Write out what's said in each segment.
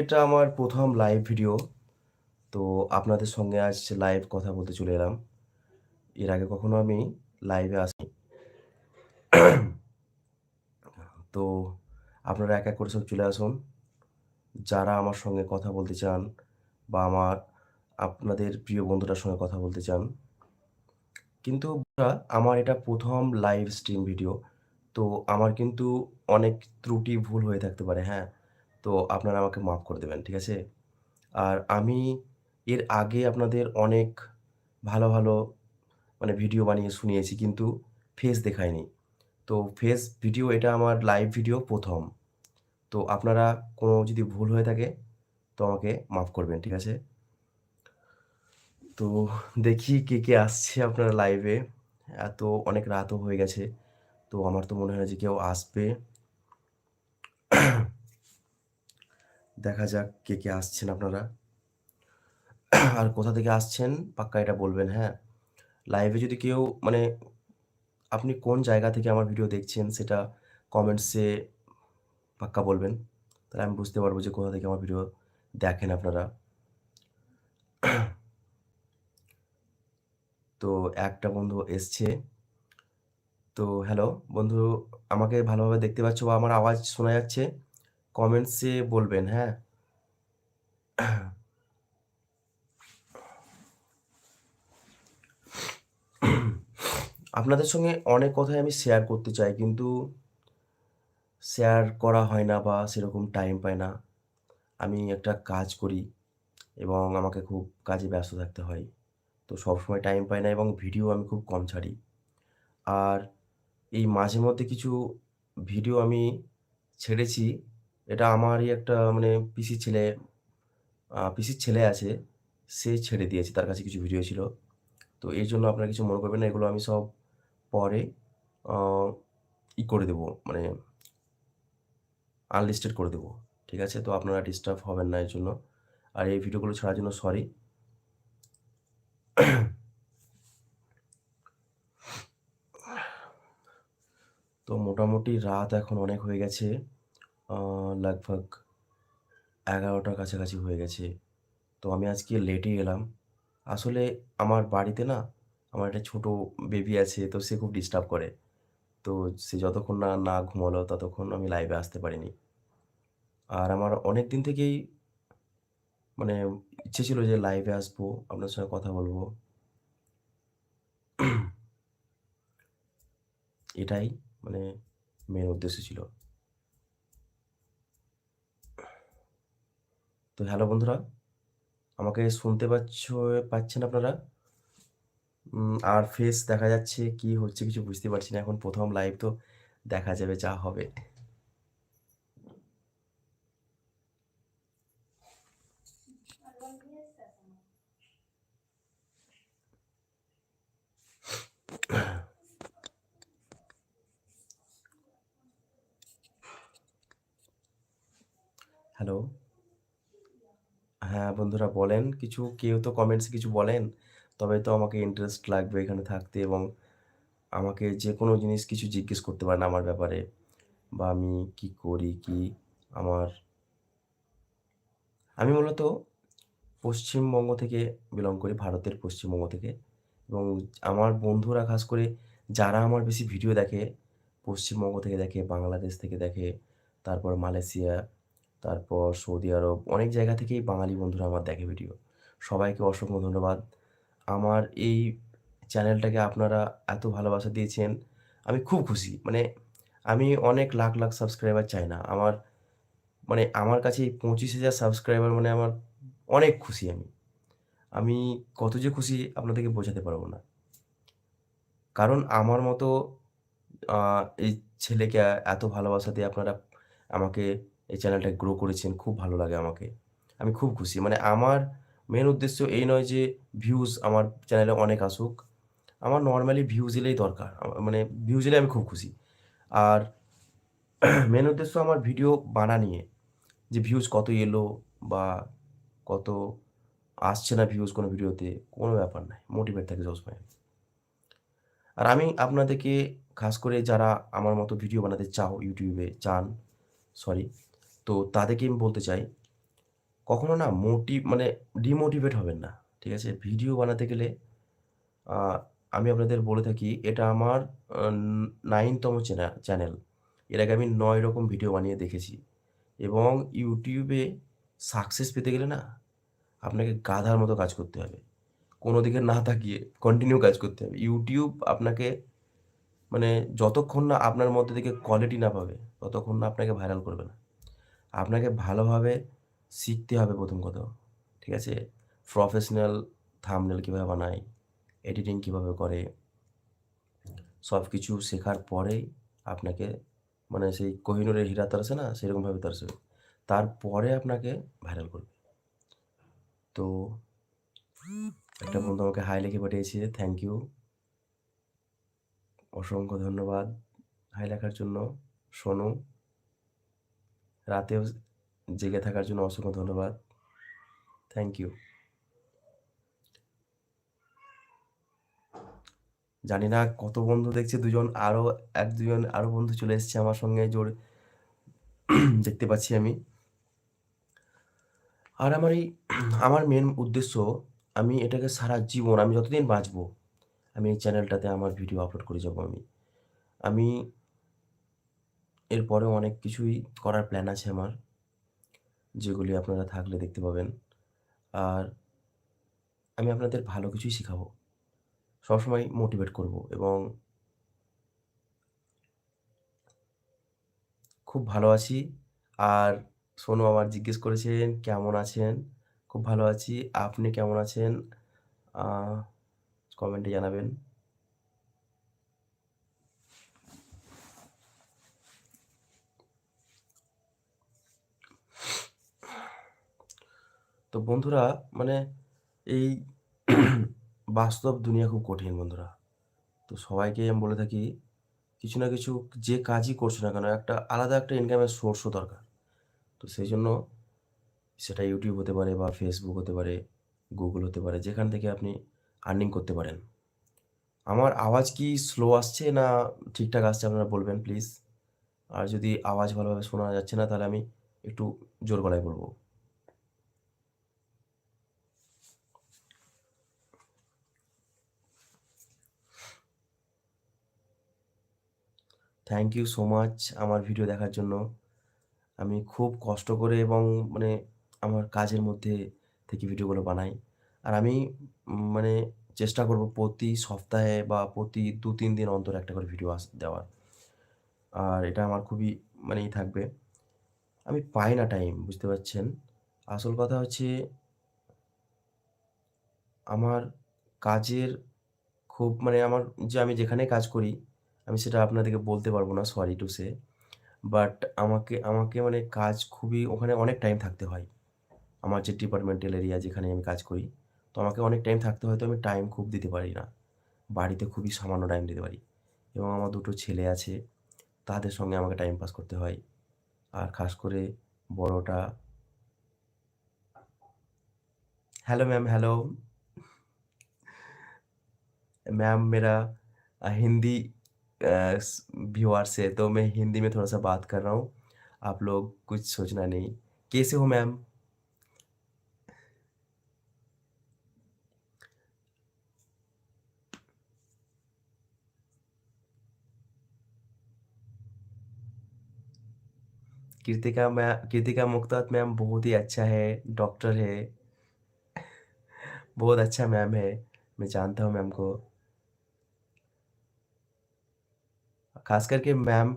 এটা আমার প্রথম লাইভ ভিডিও। তো আপনাদের সঙ্গে আজ লাইভ কথা বলতে চলে এলাম। এর আগে কখনো আমি লাইভে আসি তো আপনারা এক, এক করে সব চলে আসুন। যারা আমার সঙ্গে কথা বলতে চান বা আমার আপনাদের প্রিয় বন্ধুটার সঙ্গে কথা বলতে চান। কিন্তু আমার এটা প্রথম লাইভ স্ট্রিম ভিডিও। তো আমার কিন্তু অনেক ত্রুটি ভুল হয়ে থাকতে পারে, হ্যাঁ? তো আপনারা আমাকে মাফ করে দেবেন, ঠিক আছে? আর আমি এর আগে আপনাদের অনেক ভালো, ভালো মানে ভিডিও বানিয়ে শুনিয়েছি কিন্তু ফেস দেখায়নি তো ফেস ভিডিও এটা আমার লাইভ ভিডিও প্রথম তো আপনারা কোনো যদি ভুল হয়ে থাকে তো আমাকে মাফ করবেন, ঠিক আছে? তো দেখি কে, কে আসছে আপনারা লাইভে। এত অনেক রাতও হয়ে গেছে। তো আমার তো মনে হয় যে কেউ আসবে। দেখা যাক কে, কে আসছেন আপনারা। আর কোথা থেকে আসছেন পাক্কা এটা বলবেন, হ্যাঁ? লাইভে যদি কেউ মানে আপনি কোন জায়গা থেকে আমার ভিডিও দেখছেন সেটা কমেন্টসে পাক্কা বলবেন। তাহলে আমি বুঝতে পারব যে কোথা থেকে আমার ভিডিও দেখেন আপনারা। তো একটা বন্ধু এসছে। তো হ্যালো বন্ধু আমাকে ভালোভাবে দেখতে পাচ্ছ বা আমার আওয়াজ শোনা যাচ্ছে? কমেন্টসে বলবেন, হ্যাঁ? আপনাদের সঙ্গে অনেক কথাই আমি শেয়ার করতে চাই কিন্তু শেয়ার করা হয় না বা সেরকম টাইম পাই না। আমি একটা কাজ করি এবং আমাকে খুব কাজে ব্যস্ত থাকতে হয়। তো সবসময় টাইম পাই না এবং ভিডিও আমি খুব কম ছাড়ি। আর এই মাঝে মধ্যে কিছু ভিডিও আমি ছেড়েছি। এটা আমারই একটা মানে পিসির ছেলে পিসির ছেলে আছে। সে ছেড়ে দিয়েছে। তার কাছে কিছু ভিডিও ছিল। তো এর জন্য আপনারা কিছু মনে করবেন না। এগুলো আমি সব পরে ই করে দেবো মানে আনলিস্টেড করে দেবো। ঠিক আছে? তো আপনারা ডিস্টার্ব হবেন না এর জন্য। আর এই ভিডিওগুলো ছাড়ার জন্য সরি। তো মোটামুটি রাত এখন অনেক হয়ে গেছে। লাগভাগ ১১ঃ০০ টার কাছাকাছি হয়ে গেছে। তো আমি আজকে লেটে এলাম। আসলে আমার বাড়িতে না আমার একটা ছোট বেবি আছে তো সে খুব ডিস্টার্ব করে। তো সে যতক্ষণ না, না ঘুমালো ততক্ষণ আমি লাইভে আসতে পারিনি। আর আমার অনেক দিন থেকেই মানে ইচ্ছে ছিল যে লাইভে আসব, আপনার সঙ্গে কথা বলব। এটাই মানে মেইন উদ্দেশ্য ছিল। তো হ্যালো বন্ধুরা, আমাকে শুনতে পাচ্ছ পাচ্ছেন আপনারা? আর ফেস দেখা যাচ্ছে, কি হচ্ছে কিছু বুঝতে পারছি না। এখন প্রথম লাইভ তো দেখা যাবে যা হবে। হ্যালো? হ্যাঁ, বন্ধুরা বলেন। কিছু কেউ তো কমেন্টসে কিছু বলেন। তবে তো আমাকে ইন্টারেস্ট লাগবে এখানে থাকতে এবং আমাকে যে কোনো জিনিস কিছু জিজ্ঞেস করতে পারেন আমার ব্যাপারে। বা আমি কি করি, কি আমার আমি মূলত পশ্চিমবঙ্গ থেকে বিলং করি, ভারতের পশ্চিমবঙ্গ থেকে। এবং আমার বন্ধুরা খাস করে যারা আমার বেশি ভিডিও দেখে, পশ্চিমবঙ্গ থেকে দেখে, বাংলাদেশ থেকে দেখে, তারপর মালয়েশিয়া, তারপর সৌদি আরব, অনেক জায়গা থেকেই বাঙালি বন্ধুরা আমার দেখে ভিডিও। সবাইকে অসংখ্য ধন্যবাদ। আমার এই চ্যানেলটাকে আপনারা এত ভালোবাসা দিয়েছেন, আমি খুব খুশি। মানে আমি অনেক লাখ, লাখ সাবস্ক্রাইবার চাই না। আমার মানে আমার কাছে এই ২৫,০০০ সাবস্ক্রাইবার মানে আমার অনেক খুশি আমি। আমি কত যে খুশি আপনাদেরকে বোঝাতে পারব না। কারণ আমার মতো এই ছেলেকে এত ভালোবাসা দিয়ে আপনারা আমাকে এই চ্যানেলটা গ্রো করেছেন। খুব ভালো লাগে আমাকে। আমি খুব খুশি। মানে আমার মেন উদ্দেশ্য এই নয় যে ভিউজ আমার চ্যানেলে অনেক আসুক। আমার নর্মালি ভিউজ এলেই দরকার। মানে ভিউজ এলে আমি খুব খুশি। আর মেন উদ্দেশ্য আমার ভিডিও বানা নিয়ে। যে ভিউজ কত এলো বা কত আসছে না ভিউজ কোনো ভিডিওতে, কোনো ব্যাপার নাই। মোটিভেট থাকি সবসময়। আর আমি আপনাদেরকে খাস করে যারা আমার মতো ভিডিও বানাতে চাও ইউটিউবে চান, সরি। তো তাদেরকে আমি বলতে চাই কখনো না মোটিভ মানে ডিমোটিভেট হবেন না। ঠিক আছে? ভিডিও বানাতে গেলে আমি আপনাদের বলে থাকি এটা আমার আ ৯ তম চেনা চ্যানেল। এর আগে আমি নয় রকম ভিডিও বানিয়ে দেখেছি এবং ইউটিউবে সাকসেস পেতে গেলে না আপনাকে গাধার মতো কাজ করতে হবে। কোনো দিকে না তাকিয়ে কন্টিনিউ কাজ করতে হবে। ইউটিউব আপনাকে মানে যতক্ষণ না আপনার মধ্যে থেকে কোয়ালিটি না পাবে, ততক্ষণ না আপনাকে ভাইরাল করবে না। আপনাকে ভালোভাবে শিখতে হবে প্রথম কথা। ঠিক আছে? প্রফেশনাল থামনেল কীভাবে বানায়, এডিটিং কীভাবে করে, সব কিছু শেখার পরেই আপনাকে মানে সেই কোহিনূরের হীরা তরাসে না? সেরকমভাবে তরাসবে। তারপরে আপনাকে ভাইরাল করবে। তো একটা বন্ধু আমাকে হাই লিখে পাঠিয়েছে। Thank you. অসংখ্য ধন্যবাদ হাই লেখার জন্য। সোনু। রাতেও জেগে থাকার জন্য অসংখ্য ধন্যবাদ। Thank you. জানি না কত বন্ধু দেখছি দুজন আরও এক দুজন আরও বন্ধু চলে এসেছে আমার সঙ্গে জোর দেখতে পাচ্ছি আমি। আর আমার এই আমার মেন উদ্দেশ্য আমি এটাকে সারা জীবন আমি যতদিন বাঁচবো, আমি এই চ্যানেলটাতে আমার ভিডিও আপলোড করে যাব আমি। আমি এরপরেও অনেক কিছুই করার প্ল্যান আছে আমার। যেগুলি আপনারা থাকলে দেখতে পাবেন। আর আমি আপনাদের ভালো কিছুই শেখাবো সবসময় মোটিভেট করব এবং খুব ভালো আছি। আর সোনু আমার জিজ্ঞেস করেছেন, "কেমন আছেন?" খুব ভালো আছি। আপনি কেমন আছেন? কমেন্টে জানাবেন। তো বন্ধুরা মানে এই বাস্তব দুনিয়া খুব কঠিন বন্ধুরা। তো সবাইকে আমি বলে থাকি, কিছু না কিছু যে কাজই করছ না কেন একটা আলাদা একটা ইনকামের সোর্সও দরকার। তো সেই জন্য সেটা ইউটিউব হতে পারে বা ফেসবুক হতে পারে, গুগল হতে পারে, যেখান থেকে আপনি আর্নিং করতে পারেন। আমার আওয়াজ কি স্লো আসছে না ঠিকঠাক আসছে আপনারা বলবেন প্লিজ। আর যদি আওয়াজ ভালোভাবে শোনা যাচ্ছে না তাহলে আমি একটু জোর গলায় বলব। থ্যাংক ইউ সো মাচ আমার ভিডিও দেখার জন্য। আমি খুব কষ্ট করে এবং মানে আমার কাজের মধ্যে থেকে ভিডিওগুলো বানাই। আর আমি মানে চেষ্টা করব প্রতি সপ্তাহে বা প্রতি ২-৩ দিন অন্তর একটা করে ভিডিও আস দেওয়ার। আর এটা আমার খুবই মানে ই থাকবে। আমি পাই না টাইম বুঝতে পারছেন? আসল কথা হচ্ছে আমার কাজের খুব মানে আমার যে আমি যেখানে কাজ করি, আমি সেটা আপনাদেরকে বলতে পারব না সরি টু সে। বাট আমাকে আমাকে মানে কাজ খুবই ওখানে অনেক টাইম থাকতে হয়। আমার যে ডিপার্টমেন্টাল এরিয়া যেখানে আমি কাজ করি। তো আমাকে অনেক টাইম থাকতে হয় তো আমি টাইম খুব দিতে পারি না। বাড়িতে খুবই সামান্য টাইম দিতে পারি। এবং আমার ২ টো ছেলে আছে। তাদের সঙ্গে আমাকে টাইম পাস করতে হয়। আর খাস করে বড়টা हेलो मैम, हेलो। मैम मेरा अ, हिंदी अ, स तो मैं हिंदी में थोड़ा-सा बात कर रहा हूँ। आप लोग कुछ सोचना नहीं। कैसे हो मैम? कृतिका मै कृतिका मुख्तात मैम बहुत ही अच्छा है, डॉक्टर है। बहुत अच्छा मैम है। मैं जानता हूँ मैम को। खास करके मैम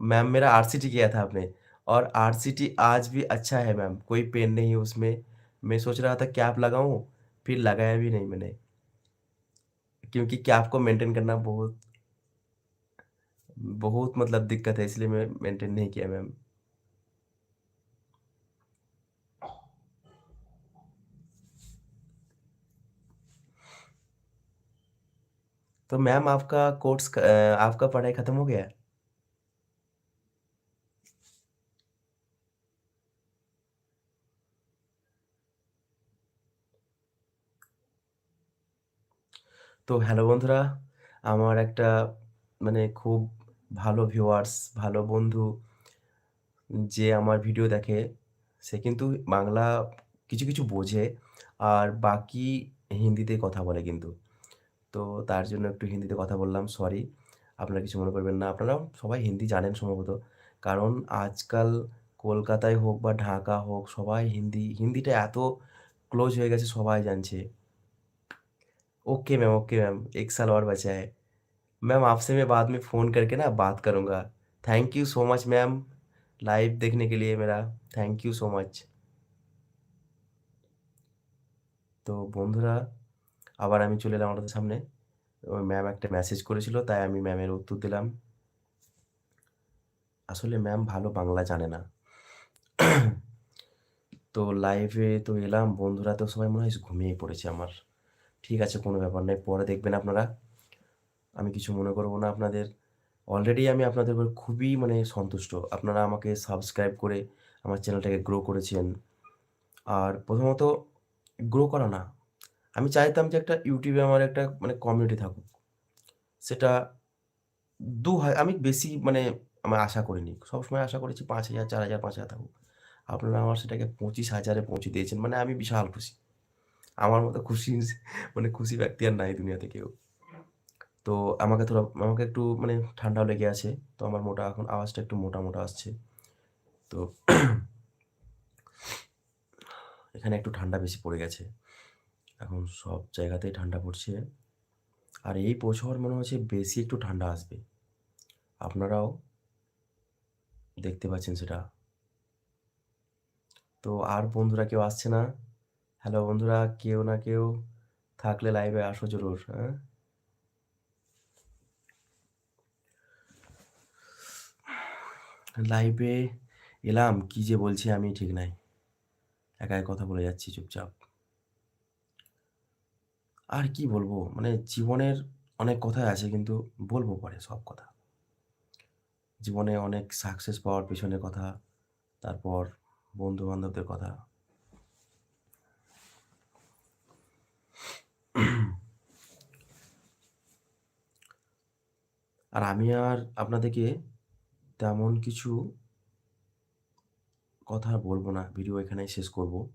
मैम मेरा आरसीटी किया था आपने और आरसीटी आज भी अच्छा है मैम, कोई पेन नहीं है उसमें। मैं सोच रहा था कैप लगाऊँ, फिर लगाया भी नहीं मैंने। क्योंकि कैप को मेंटेन करना बहुत बहुत मतलब दिक्कत है इसलिए मैं मेंटेन नहीं किया मैम। तो मैम आपका कोर्स क अ, आपका पढ़ाई खत्म हो गया? তো হ্যালো বন্ধুরা, আমার একটা মানে খুব ভালো ভিউয়ার্স, ভালো বন্ধু যে আমার ভিডিও দেখে, সে কিন্তু বাংলা কিছু, কিছু বোঝে আর বাকি হিন্দিতে কথা বলে কিন্তু। তো তার জন্য একটু হিন্দিতে কথা বললাম, সরি। আপনারা কিছু মনে করবেন না। আপনারাও সবাই হিন্দি জানেন সম্ভবত। কারণ আজকাল কলকাতায় হোক বা ঢাকা হোক সবাই হিন্দি, হিন্দিটা এত ক্লোজ হয়ে গেছে সবাই জানছে। ओके मैम, ओके मैम, 1 साल और बचा है। मैम आपसे मैं बाद में फ़ोन करके ना बात करूँगा। Thank you so much ma'am, live देखने के लिए मेरा थैंक यू सो मच। তো বন্ধুরা আবার আমি চলে এলাম আপনাদের সামনে। ওই ম্যাম একটা মেসেজ করেছিল, তাই আমি ম্যামের উত্তর দিলাম। আসলে ম্যাম ভালো বাংলা জানে না। তো লাইভে তো এলাম, বন্ধুরা তো সবাই মনে হয় ঘুমিয়ে পড়েছে আমার। ঠিক আছে, কোনো ব্যাপার নাই। পরে দেখবেন আপনারা। আমি কিছু মনে করব না আপনাদের। অলরেডি আমি আপনাদের উপর খুবই মানে সন্তুষ্ট। আপনারা আমাকে সাবস্ক্রাইব করে আমার চ্যানেলটাকে গ্রো করেছেন। আর প্রথমত গ্রো করা না। আমি চাইতাম যে একটা ইউটিউবে আমার একটা মানে কমিউনিটি থাকুক। সেটা দু আমি বেশি মানে আমি আশা করিনি। সবসময় আশা করেছি ৫,০০০, ৪,০০০, ৫,০০০ থাকুক। আপনারা আমার সেটাকে পঁচিশ হাজারে পৌঁছে দিয়েছেন। মানে আমি বিশাল খুশি। আমার মতো খুশি মানে খুশি ব্যক্তি আর নাই দুনিয়াতে কেউ। তো আমাকে থোড়া আমাকে একটু মানে ঠান্ডাও লেগে আছে। তো আমার মোটা এখন আওয়াজটা একটু মোটা, মোটা আসছে। তো এখানে একটু ঠান্ডা বেশি পড়ে গেছে। এখন সব জায়গাতেই ঠান্ডা পড়ছে। আর এই বছর মনে হচ্ছে বেশি একটু ঠান্ডা আসবে। আপনারাও দেখতে পাচ্ছেন সেটা। তো আর বন্ধুরা কেউ আসছে না? হ্যালো বন্ধুরা, কেউ না কেউ থাকলে লাইভে আসো জরুর, হ্যাঁ? লাইভে এলাম, কি যে বলছি আমি ঠিক নাই। একাই কথা বলে যাচ্ছি চুপচাপ। আর কি বলব? মানে জীবনের অনেক কথাই আছে কিন্তু বলব পরে সব কথা। জীবনে অনেক সাকসেস পাওয়ার পেছনের কথা, তারপর বন্ধু-বান্ধবদের কথা। আর আমি আর আপনাদেরকে তেমন কিছু কথা বলব না। ভিডিও এখানেই শেষ করব।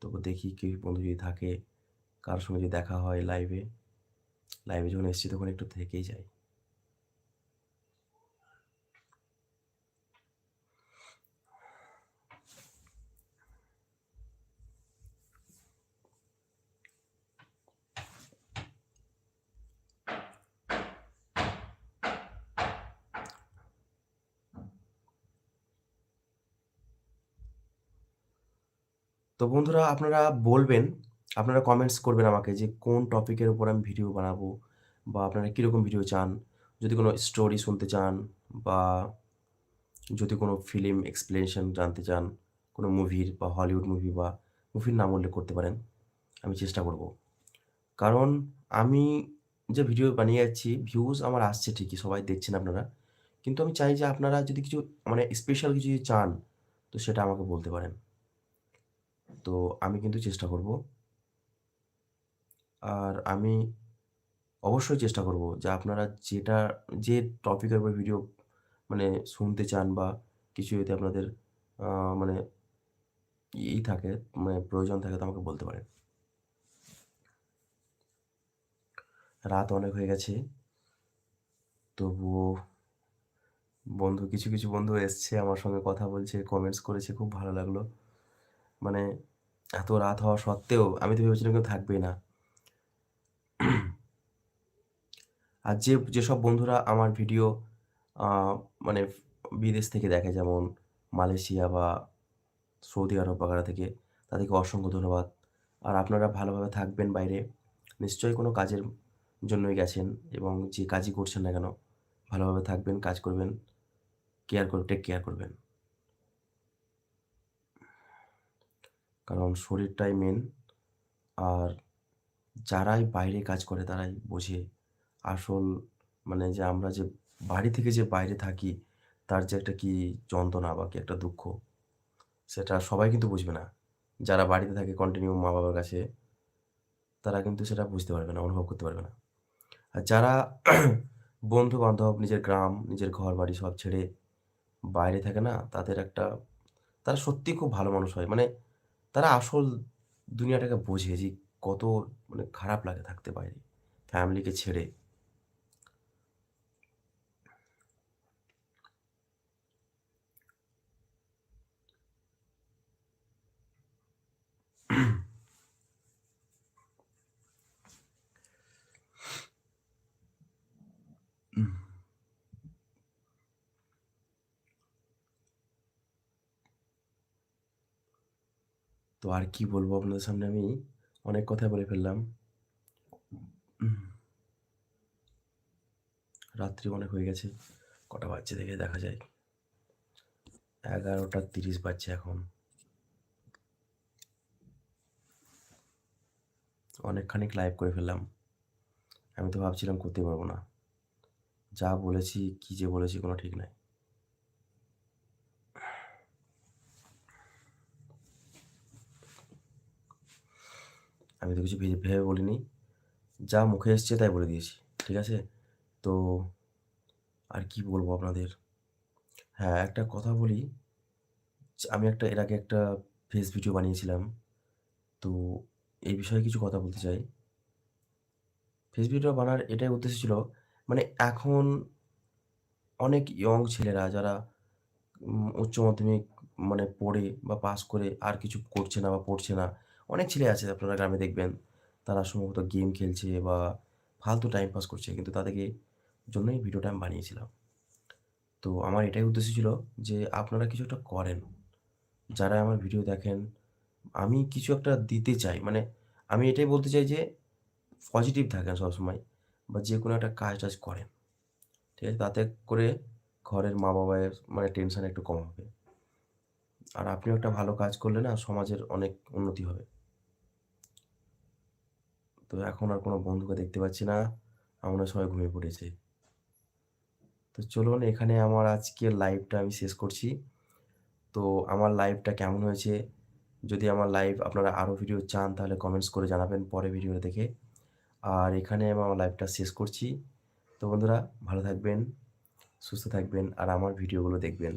তো দেখি কেউ বন্ধু যদি থাকে, কারও সঙ্গে যদি দেখা হয় লাইভে, লাইভে যখন এসেছি তখন একটু থেকেই যাই। তো বন্ধুরা আপনারা বলবেন, আপনারা কমেন্টস করবেন আমাকে যে কোন টপিকের উপর আমি ভিডিও বানাবো বা আপনারা কীরকম ভিডিও চান। যদি কোনো স্টোরি শুনতে চান বা যদি কোনো ফিল্ম এক্সপ্লেনেশন জানতে চান, কোনো মুভির বা হলিউড মুভি বা মুভির নাম উল্লেখ করতে পারেন। আমি চেষ্টা করব। কারণ আমি যে ভিডিও বানিয়ে যাচ্ছি ভিউজ আমার আসছে ঠিকই, সবাই দেখছেন আপনারা। কিন্তু আমি চাই যে আপনারা যদি কিছু মানে স্পেশাল কিছু চান, তো সেটা আমাকে বলতে পারেন। তো আমি কিন্তু চেষ্টা করব। আর আমি অবশ্যই চেষ্টা করব যে আপনারা যেটা যে টপিকের উপর ভিডিও মানে শুনতে চান বা কিছু যদি আপনাদের মানে ই থাকে মানে প্রয়োজন থাকে তো আমাকে বলতে পারেন। রাত অনেক হয়ে গেছে। তবুও বন্ধু কিছু, কিছু বন্ধু এসছে আমার সঙ্গে কথা বলছে, কমেন্টস করেছে খুব ভালো লাগল। মানে এত রাত হওয়া সত্ত্বেও আমি তো ভেবেছিলাম কেউ থাকবেই না। আর যে যেসব বন্ধুরা আমার ভিডিও মানে বিদেশ থেকে দেখে যেমন মালয়েশিয়া বা সৌদি আরব বাগারা থেকে তাদেরকে অসংখ্য ধন্যবাদ। আর আপনারা ভালোভাবে থাকবেন বাইরে। নিশ্চয়ই কোনো কাজের জন্যই গেছেন এবং যে কাজই করছেন না কেন ভালোভাবে থাকবেন, কাজ করবেন, কেয়ার করে টেক কেয়ার করবেন। কারণ শরীরটাই মেন। আর যারাই বাইরে কাজ করে তারাই বোঝে আসল মানে যে আমরা যে বাড়ি থেকে যে বাইরে থাকি তার যে একটা কি যন্ত্রণা বা কি একটা দুঃখ সেটা সবাই কিন্তু বুঝবে না। যারা বাড়িতে থাকে কন্টিনিউ মা-বাবার কাছে তারা কিন্তু সেটা বুঝতে পারবে না, অনুভব করতে পারবে না। আর যারা বন্ধু-বান্ধব, নিজের গ্রাম, নিজের ঘর বাড়ি সব ছেড়ে বাইরে থাকে না তাদের একটা তারা সত্যিই খুব ভালো মানুষ হয়। মানে তারা আসল দুনিয়াটাকে বোঝে যে কত মানে খারাপ লাগে থাকতে বাইরে ফ্যামিলিকে ছেড়ে। তো আর কি বলব আপনাদের সামনে আমি অনেক কথাই বলে ফেললাম। রাত্রি অনেক হয়ে গেছে। কটা বাজছে দেখে দেখা যায়। 11:30 বাজছে এখন। অনেকখানিক লাইভ করে ফেললাম। আমি তো ভাবছিলাম করতে পারব না। যা বলেছি, কি যে বলেছি কোনো ঠিক নাই। আমি তো কিছু ভেবে বলিনি। যা মুখে এসছে তাই বলে দিয়েছি। ঠিক আছে? তো আর কি বলব আপনাদের? হ্যাঁ, একটা কথা বলি। আমি একটা এর আগে একটা ফেস ভিডিও বানিয়েছিলাম। তো এই বিষয়ে কিছু কথা বলতে চাই। ফেস ভিডিও বানার এটাই উদ্দেশ্য ছিল মানে এখন অনেক ইয়ং ছেলেরা যারা উচ্চ মাধ্যমিক মানে পড়ে বা পাস করে আর কিছু করছে না বা পড়ছে না। অনেক ছেলে আছে আপনারা গ্রামে দেখবেন। তারা সম্ভবত গেম খেলছে বা ফালতু টাইম পাস করছে। কিন্তু তাদেরকে জন্যই ভিডিওটা আমি বানিয়েছিলাম। তো আমার এটাই উদ্দেশ্য ছিল যে আপনারা কিছু একটা করেন। যারা আমার ভিডিও দেখেন, আমি কিছু একটা দিতে চাই। মানে আমি এটাই বলতে চাই যে পজিটিভ থাকেন সবসময় বা যে কোনো একটা কাজ-টাজ করেন। ঠিক আছে? তাতে করে ঘরের মা-বাবার মানে টেনশন একটু কম হবে। আর আপনিও একটা ভালো কাজ করলে না সমাজের অনেক উন্নতি হবে। তো এখন আর কোনো বন্ধুকে দেখতে পাচ্ছি না। আমরা সবাই ঘুমিয়ে পড়েছে। তো চলুন এখানে আমার আজকের লাইভটা আমি শেষ করছি। তো আমার লাইভটা কেমন হয়েছে? যদি আমার লাইভ আপনারা আরও ভিডিও চান তাহলে কমেন্টস করে জানাবেন পরে ভিডিওটা দেখে। আর এখানে আমি আমার লাইভটা শেষ করছি। তো বন্ধুরা ভালো থাকবেন, সুস্থ থাকবেন আর আমার ভিডিওগুলো দেখবেন।